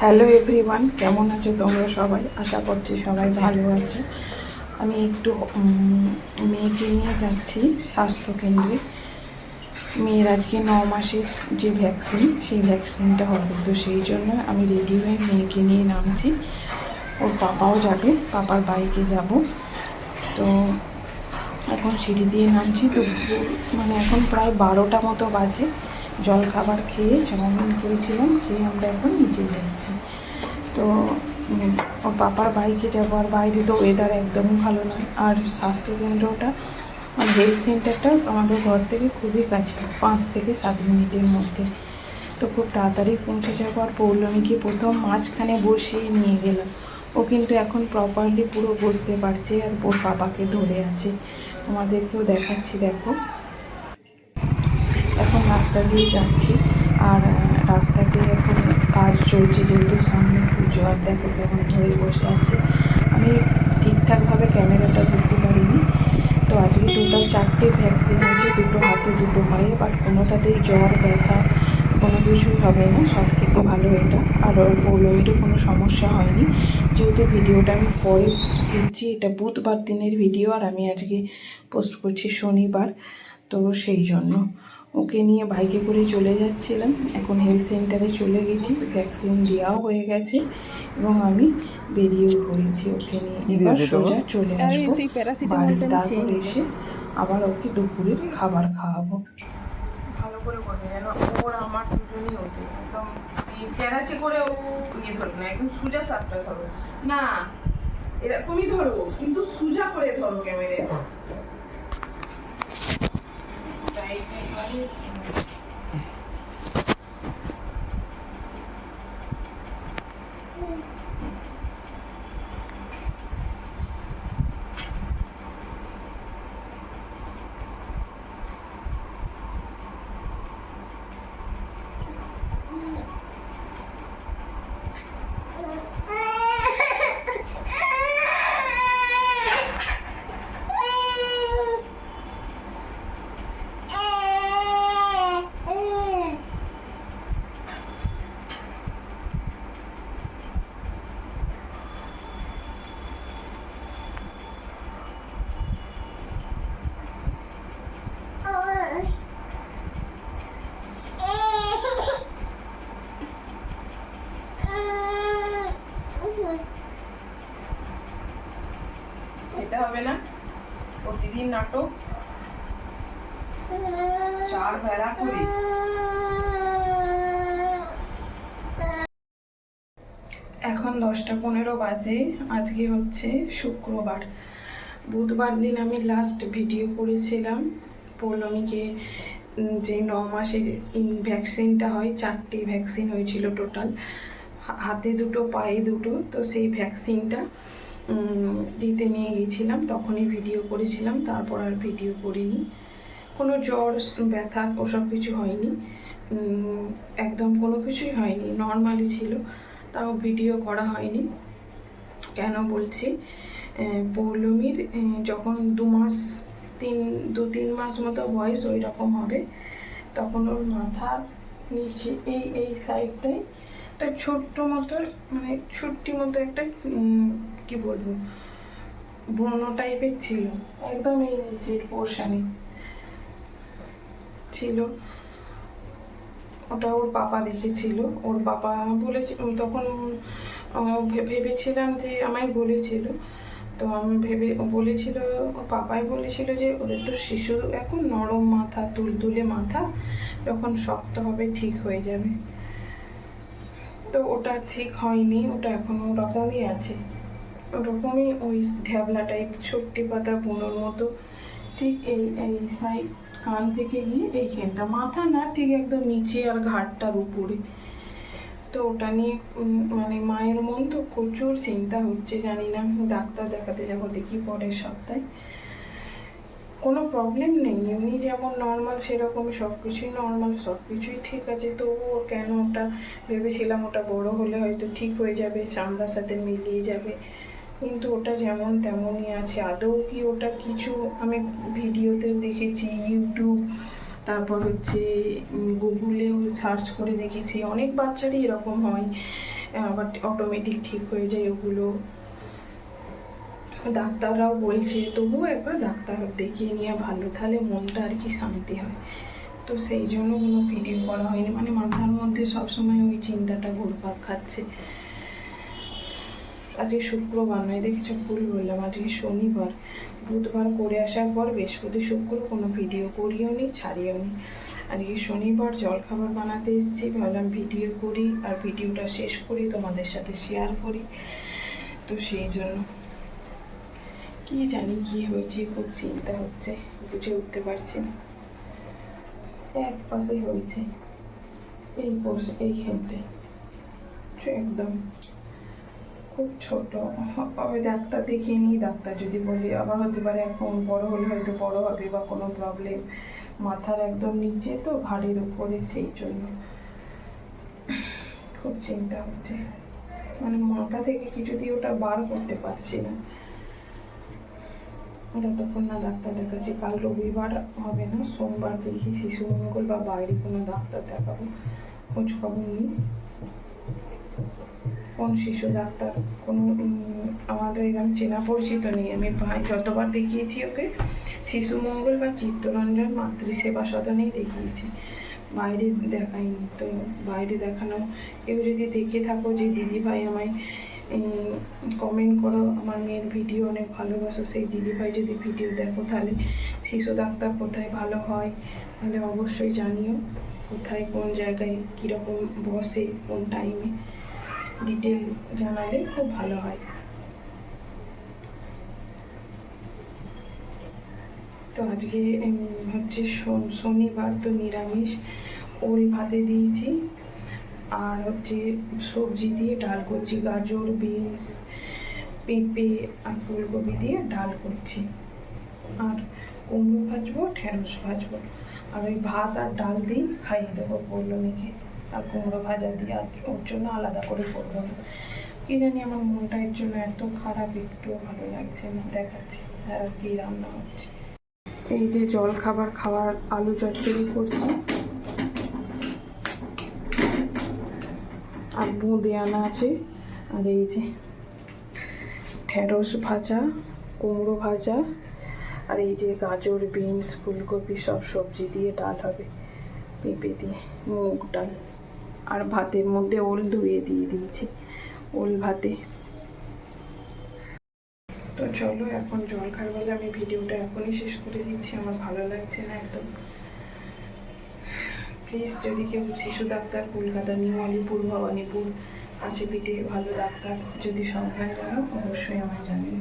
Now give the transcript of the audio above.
Hello everyone কেমন আছো তোমরা সবাই? আশা করছি সবাই ভালো আছে। আমি একটু মেয়েকে নিয়ে যাচ্ছি স্বাস্থ্যকেন্দ্রে। মেয়ের আজকে ন মাসের যে ভ্যাকসিন সেই ভ্যাকসিনটা হবে। তো সেই জন্য আমি রেডি হয়ে মেয়েকে নিয়ে নামছি। ওর পাপাও যাবে, পাপার বাইকে যাব। তো এখন সিঁড়ি দিয়ে নামছি। তো মানে এখন প্রায় বারোটা মতো বাজে। জল খাবার খেয়ে চাউমিন করেছিলাম, খেয়ে আমরা এখন নিচে যাচ্ছি। তো পাপার বাইকে যাব আর বাইরে তো ওয়েদার একদমই ভালো নয় আর স্বাস্থ্যকেন্দ্রটা মানে হেলথ সেন্টারটা আমাদের ঘর থেকে খুবই কাছে, পাঁচ থেকে সাত মিনিটের মধ্যে। তো খুব তাড়াতাড়ি পৌঁছে যাব আর পৌলমীকে প্রথম মাঝখানে বসিয়ে নিয়ে গেলাম। ও কিন্তু এখন প্রপারলি পুরো বসতে পারছে আর ওর বাবাকে ধরে আছে। তোমাদেরকেও দেখাচ্ছি, দেখো। এখন রাস্তা দিয়ে যাচ্ছি। আর আহ, রাস্তাতে এখন কাজ চলছে যেহেতু সামনে পুজো আর দেখো কেমন ধরে বসে আছে। আমি ঠিকঠাকভাবে ক্যামেরাটা ধরতে পারিনি। তো আজকে টোটাল চারটে ভ্যাকসিন হয়েছে দুটো হাতে দুটো পায়ে বাট কোনোটাতেই জ্বর ব্যথা কোনো কিছুই হবে না সব থেকে ভালো এটা। আর ওর পৌলমিরও কোনো সমস্যা হয়নি। যেহেতু ভিডিওটা আমি পরে দিচ্ছি এটা বুধবার দিনের ভিডিও আর আমি আজকে পোস্ট করছি শনিবার। তো সেই জন্য। ওকে নিয়ে বাইকে করে চলে যাচ্ছিলাম। এখন হেলথ সেন্টারে চলে গেছি। ভ্যাকসিন দেওয়াও হয়ে গেছে এবং আমি বেরিয়েও পড়েছি ওকে নিয়ে। এবার সোজা চলে আরে আসব বাড়ি তারপর এসে আবার ওকে দুপুরের খাবার খাওয়াবো। ভালো করে বলে যেন ওর আমার দুজনই ওকে। একদম ক্যারাচি করে ও ইয়ে ধরবে না একদম সুজা সাপটা ধরো না এরকমই ধরো কিন্তু সুজা করে ধরো ক্যামেরে sair, mas vale খেতে হবে না। প্রতিদিন নাটক। চার বেলা করে। এখন দশটা পনেরো বাজে, আজকে হচ্ছে শুক্রবার। বুধবার দিন আমি লাস্ট ভিডিও করেছিলাম। পৌলমীকে যে ন মাসের ভ্যাকসিনটা হয়, চারটি ভ্যাকসিন হয়েছিল টোটাল হাতে দুটো, পায়ে দুটো, তো সেই ভ্যাকসিনটা দিতে নিয়ে গিয়েছিলাম, তখনই ভিডিও করেছিলাম, তারপর আর ভিডিও করিনি। কোনো জ্বর, ব্যথা, ওসব কিছু হয়নি। একদম কোনো কিছুই হয়নি নর্মালি ছিল, তাও ভিডিও করা হয়নি। কেন বলছি? পৌলমীর যখন দু মাস, তিন, দু তিন মাস মতো বয়স ওই রকম হবে, তখন ওর মাথা নিচে, এই এই সাইডটায় একটা ছোট্ট মতো মানে ছুট্টি মতো একটা কি বলব ব্রণ টাইপের ছিল। একদম এই নিচের পোর্শানে ছিল। ওটা ওর পাপা দেখেছিল। ওর পাপা বলেছে তখন ভেবেছিলাম যে আমায় বলেছিল। তো আমি ভেবে বলেছিল ওর পাপাই বলেছিল যে ওদের তো শিশু, এখন নরম মাথা, তুলতুলে মাথা, যখন শক্ত হবে ঠিক হয়ে যাবে। তো ওটা ঠিক হয়নি, ওটা এখনও ওরকমই আছে। ওরকমই ওই ঢ্যাবলা টাইপ ছোট্টি পাতা বুনোর মতো। ঠিক এই এই সাইড কান থেকে গিয়ে এইখানটা মাথা না ঠিক একদম নিচে আর ঘাটটার উপরে। তো ওটা নিয়ে মানে মায়ের মন তো প্রচুর চিন্তা হচ্ছে, জানি না। ডাক্তার দেখাতে যাব দেখি পরের সপ্তাহে। কোনো প্রবলেম নেই। এমনি যেমন নর্মাল সেরকম সব কিছুই নর্মাল সব কিছুই ঠিক আছে। তো কেন ওটা ভেবেছিলাম ওটা বড় হলে হয়তো ঠিক হয়ে যাবে চামড়ার সাথে মিলিয়ে যাবে। কিন্তু ওটা যেমন তেমনই আছে। আদৌ কি ওটা কিছু আমি ভিডিওতে দেখেছি ইউটিউব তারপর হচ্ছে গুগলেও সার্চ করে দেখেছি। অনেক বাচ্চারই এরকম হয় আবার অটোমেটিক ঠিক হয়ে যায় ওগুলো। ডাক্তাররাও বলছে, তবুও একবার ডাক্তার দেখিয়ে নিয়ে ভালো, তাহলে মনটা আর কি শান্তি হয়। তো সেই জন্য কোনো ভিডিও করা হয়নি। মানে মাথার মধ্যে সবসময় ওই চিন্তাটা ঘুরপাক খাচ্ছে। আজকে শুক্রবার নয় দেখেছ ভুল বললাম আজকে শনিবার। বুধবার করে আসার পর বৃহস্পতি শুক্র কোনো ভিডিও করিও নি, ছাড়িও নি। আজকে শনিবার জলখাবার বানাতে এসেছি, ভাবলাম ভিডিও করি আর ভিডিওটা শেষ করি, তোমাদের সাথে শেয়ার করি। তো সেই জন্য। কি জানি কি হয়েছে, খুব চিন্তা হচ্ছে, বুঝে উঠতে পারছি না। এক পাশে হয়েছে এই পোষ এইখানটায় একদম খুব ছোট। আমি ডাক্তার দেখিয়ে নিই, ডাক্তার যদি বলি, আবার হতে পারে এখন বড় হলে হয়তো বড় হবে বা কোনো প্রবলেম মাথার একদম নিচে তো, ঘাড়ের উপরে, সেই জন্য খুব চিন্তা হচ্ছে। মানে মাথা থেকে কিছুতেই ওটা বার করতে পারছি না। যতক্ষণ না ডাক্তার দেখাচ্ছি, কাল রবিবার হবে না, সোমবার দেখি, শিশু মঙ্গল বা বাইরে কোনো ডাক্তার দেখাবো খোঁজ খবর নিই। কোন শিশু ডাক্তার, কোনো আমাদের এরকম চেনা পরিচিত নেই। আমি ভাই যতবার দেখিয়েছি ওকে, শিশু মঙ্গল বা চিত্তরঞ্জন মাতৃসেবা সদনেই দেখিয়েছি। বাইরে দেখাইনি, তো বাইরে দেখানো, কেউ যদি দেখে থাকো যে দিদি ভাই আমায় কমেন্ট করো, আমার মেয়ের ভিডিও অনেক ভালোবাসো। সেই দিদি ভাই যদি ভিডিও দেখো, তাহলে শিশু ডাক্তার কোথায় ভালো হয়? তাহলে অবশ্যই জানিও কোথায়, কোন জায়গায় কীরকম বসে, কোন টাইমে ডিটেল জানালে খুব ভালো হয়। তো আজকে হচ্ছে শনিবার তো নিরামিষ। ওল ভাতে দিয়েছি। আর হচ্ছে সবজি দিয়ে ডাল করছি, গাজর, বিনস, পেঁপে আর ফুলকপি দিয়ে ডাল করছি। আর কুমড়ো ভাজবো, ঢেঁড়স ভাজবো। আর ওই ভাত আর ডাল দিয়ে খাইয়ে দেবো পৌলমীকে। আর কুমড়ো ভাজা দিয়ে আর ওর জন্য আলাদা করে করব না। কি জানি আমার মনটা এর জন্য এত খারাপ একটুও ভালো লাগছে না, দেখাচ্ছি আর কি রান্না হচ্ছে। এই যে জল খাবার খাওয়ার আলু চচ্চড়ি করছি। আর বোঁদে আনা আছে। আর এই যে ঢেঁড়স ভাজা, কুমড়ো ভাজা, আর এই যে গাজর, বিনস, ফুলকপি সব সবজি দিয়ে ডাল হবে। পেঁপে দিয়ে, মুগ ডাল। আর ভাতের মধ্যে ওল ধুয়ে দিয়ে দিয়েছি, ওল ভাতে। তো চলো, এখন জল খাই বলে আমি ভিডিওটা এখনই শেষ করে দিচ্ছি। আমার ভালো লাগছে না একদম। প্লিজ যদি কেউ শিশু ডাক্তার, কলকাতা, নিউ আলিপুর ভবানীপুর আছে পিঠে ভালো ডাক্তার যদি সন্ধান জানো অবশ্যই আমায় জানিও